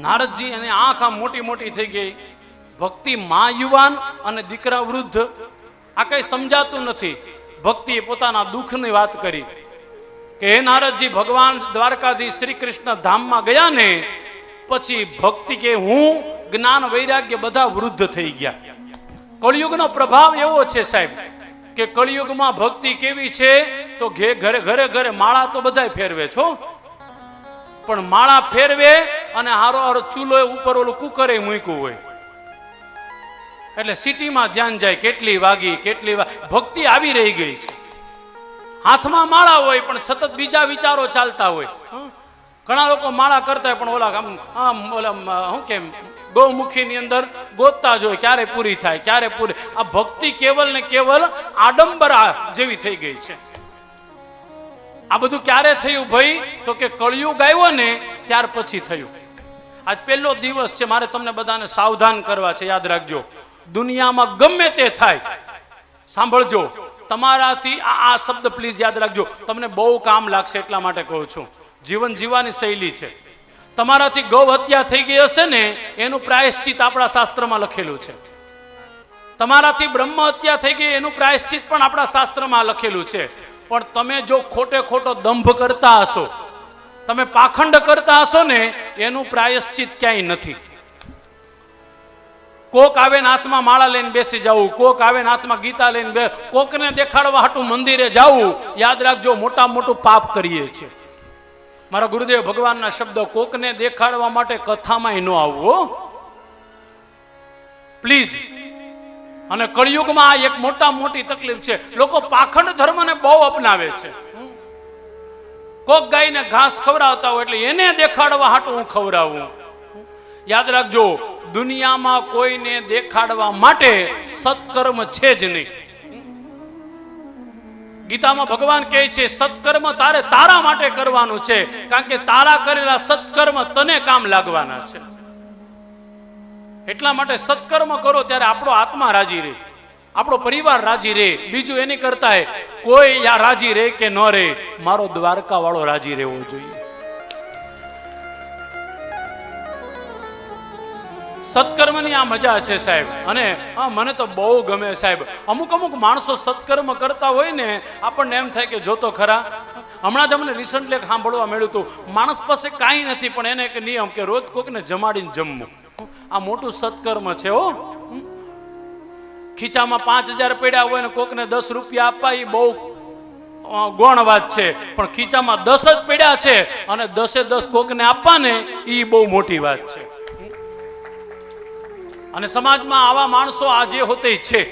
નારદજી એની આંખ આ મોટી મોટી થઈ ગઈ. ભક્તિ મા યુવાન અને દીકરા વૃદ્ધ. આ કઈ સમજાતું નથી. ભક્તિએ પોતાના દુઃખની વાત કરી. કે હે નારદજી, ભગવાન દ્વારકાધી શ્રી કૃષ્ણ ધામમાં ગયા ને, પછી ભક્તિ કે હું જ્ઞાન વૈરાગ્ય બધા વૃદ્ધ થઈ ગયા. કળિયુગનો પ્રભાવ એવો છે સાહેબ, કે કળિયુગમાં ભક્તિ કેવી છે, તો ઘે- ઘરે ઘરે ઘરે માળા તો બધા ફેરવે છો. પણ માળા ફેરવે અને હારો હારો ચૂલો ઉપર ઓલું કુકરે મૂક્યું હોય. એટલે સિટીમાં ધ્યાન જાય કેટલી વાગી, કેટલી ભક્તિ આવી રહી ગઈ છે. હાથમાં માળા હોય પણ સતત બીજા વિચારો ચાલતા હોય. ઘણા લોકો માળા કરતા હોય પણ ઓલા આમ આમ ઓલા શું કેમ, ગૌમુખીની અંદર ગોતતા જ હોય, ક્યારે પૂરી થાય, ક્યારે પૂરી, આ ભક્તિ કેવલ ને કેવલ આડંબરા જેવી થઈ ગઈ છે. આ બધું ક્યારે થયું ભાઈ? તો કે કળિયુગ આવ્યો ને ત્યાર પછી થયું. આજ પહેલો દિવસ છે, મારે તમને બધાને સાવધાન કરવા છે, યાદ રાખજો. દુનિયામાં ગમે તે થાય, સાંભળજો. તમારાથી આ આ શબ્દ પ્લીઝ યાદ રાખજો. તમને બહુ કામ લાગશે એટલા માટે કહું છું. જીવન જીવવાની શૈલી છે. તમારાથી ગૌ હત્યા થઈ ગઈ હશે ને, એનું પ્રાયશ્ચિત આપણા શાસ્ત્રમાં લખેલું છે. તમારાથી બ્રહ્મ હત્યા થઈ ગઈ, એનું પ્રાયશ્ચિત પણ આપણા શાસ્ત્રમાં લખેલું છે. પણ તમે જો ખોટે ખોટો દંભ કરતા હશો તમે પાખંડ કરતા હશો ને, એનું પ્રાયશ્ચિત ક્યાંય નથી. કોક આવે ને હાથમાં માળા લઈને બેસી જવું, કોક આવે ને હાથમાં ગીતા લઈને બે, કોકને દેખાડવા હાટું મંદિરે જવું, યાદ રાખજો મોટા મોટું પાપ કરીએ છીએ. મારા ગુરુદેવ ભગવાનના શબ્દ કોકને દેખાડવા માટે કથામાં ન આવવો પ્લીઝ. અને કળિયુગમાં આ એક મોટા મોટી તકલીફ છે. લોકો પાખંડ ધર્મને બહુ અપનાવે છે. કોક ગાયને ઘાસ ખવડાવતા હોય એટલે એને દેખાડવા હાટું હું ખવડાવું. યાદ રાખજો, દુનિયામાં કોઈને દેખાડવા માટે સત્કર્મ છે જ નહીં. ગીતામાં ભગવાન કહે છે, સત્કર્મ તારે તારા માટે કરવાનું છે, કારણ કે તારા કરેલા સત્કર્મ તને કામ લાગવાના છે. એટલા માટે સત્કર્મ કરો ત્યારે આપણો આત્મા રાજી રહે. આપણો પરિવાર રાજી રહે બીજું એની કરતા કોઈ રાજી રહે કે ન રહે મારો દ્વારકા વાળો રાજી રહેવો જોઈએ. સત્કર્મની આ મજા છે સાહેબ, અને હા મને તો બહુ ગમે સાહેબ. અમુક અમુક માણસો સત્કર્મ કરતા હોય ને, આપણને એમ થાય કે જોતો ખરા. હમણાં જ અમને રિસન્ટલી સાંભળવા મળ્યું હતું, માણસ પાસે કાંઈ નથી, પણ એને એક નિયમ કે રોજ કોકને જમાડીને જમવું. આ મોટું સત્કર્મ છે હો. ખીચામાં પાંચ હજાર પડ્યા હોય ને કોકને દસ રૂપિયા આપવા એ બહુ ગૌણ વાત છે. પણ ખીચામાં દસ જ પડ્યા છે અને દસે દસ કોકને આપવા ને એ બહુ મોટી વાત છે. અને સમાજમાં આવા માણસો આજે હોતે છે.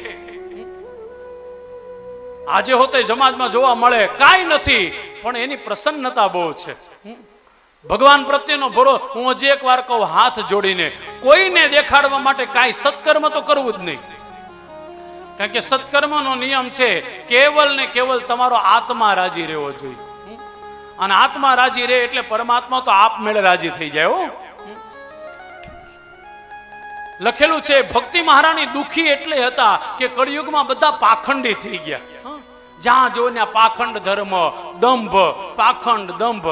આજે હોતે સમાજમાં જોવા મળે, કાંઈ નથી, પણ એની પ્રસન્નતા બહુ છે. ભગવાન પ્રત્યેનો ભરો, હું હજી એક વાર કહું, હાથ જોડીને, કોઈને દેખાડવા માટે કાંઈ સત્કર્મ તો કરવું જ નહીં. કારણ કે સત્કર્મનો નિયમ છે, કેવલ ને કેવલ તમારો આત્મા રાજી રહેવો જોઈએ અને આત્મા રાજી રહે એટલે પરમાત્મા તો આપમેળે રાજી થઈ જાય, હો લખેલું છે, ભક્તિ મહારાણી દુખી એટલે હતા કે કળિયુગમાં બધા પાખંડી થઈ ગયા જ્યાં જો ને પાખંડ ધર્મ, દંભ, પાખંડ દંભ?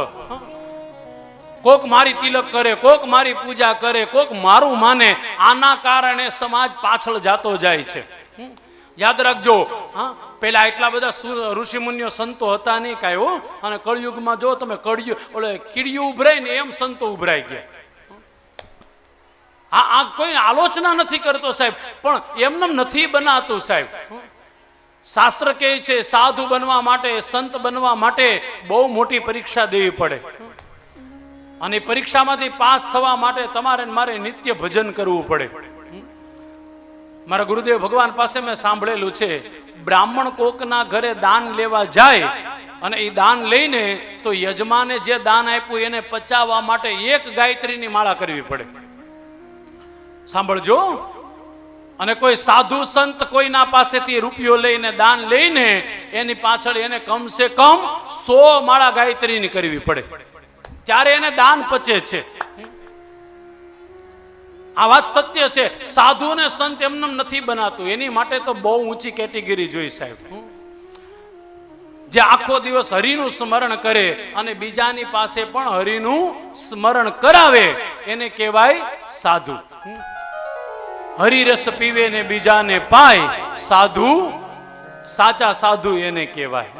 કોક મારી તિલક કરે, કોક મારી પૂજા કરે, કોક મારું માને, આના કારણે સમાજ પાછળ જાતો જાય છે? યાદ રાખજો, હા? પેલા એટલા બધા ઋષિમુનિઓ સંતો હતા નહીં કાંઈ, હો? અને કળિયુગમાં જો તમે કળિયુગ ઓલે કીડિયું ઉભરાય ને એમ સંતો ઉભરાઈ ગયા. આ આ કોઈ આલોચના નથી કરતો સાહેબ, પણ એમને નથી બનાતું સાહેબ શાસ્ત્ર કહે છે, સાધુ બનવા માટે, સંત બનવા માટે બહુ મોટી પરીક્ષા દેવી પડે. અને પરીક્ષામાંથી પાસ થવા માટે તમારે મારે નિત્ય ભજન કરવું પડે. મારા ગુરુદેવ ભગવાન પાસે મેં સાંભળેલું છે, બ્રાહ્મણ કોકના ઘરે દાન લેવા જાય અને એ દાન લઈને તો યજમાને જે દાન આપ્યું એને પચાવવા માટે એક ગાયત્રીની માળા કરવી પડે. સાંભળજો. અને કોઈ સાધુ સંત કોઈના પાસેથી રૂપિયો લઈને દાન લઈને એની પાછળ એને કમસે કમ સો માળા ગાયત્રીની કરવી પડે. ત્યારે એને દાન પચે છે. આ વાત સત્ય છે. સાધુ ને સંત એમને નથી બનાતું. એની માટે તો બહુ ઊંચી કેટેગરી જોઈ સાહેબ. જે આખો દિવસ હરિનું સ્મરણ કરે અને બીજાની પાસે પણ હરિનું સ્મરણ કરાવે, એને કહેવાય સાધુ. હરિરસ પીવે ને બીજાને પાય, સાધુ, સાચા સાધુ એને કહેવાય.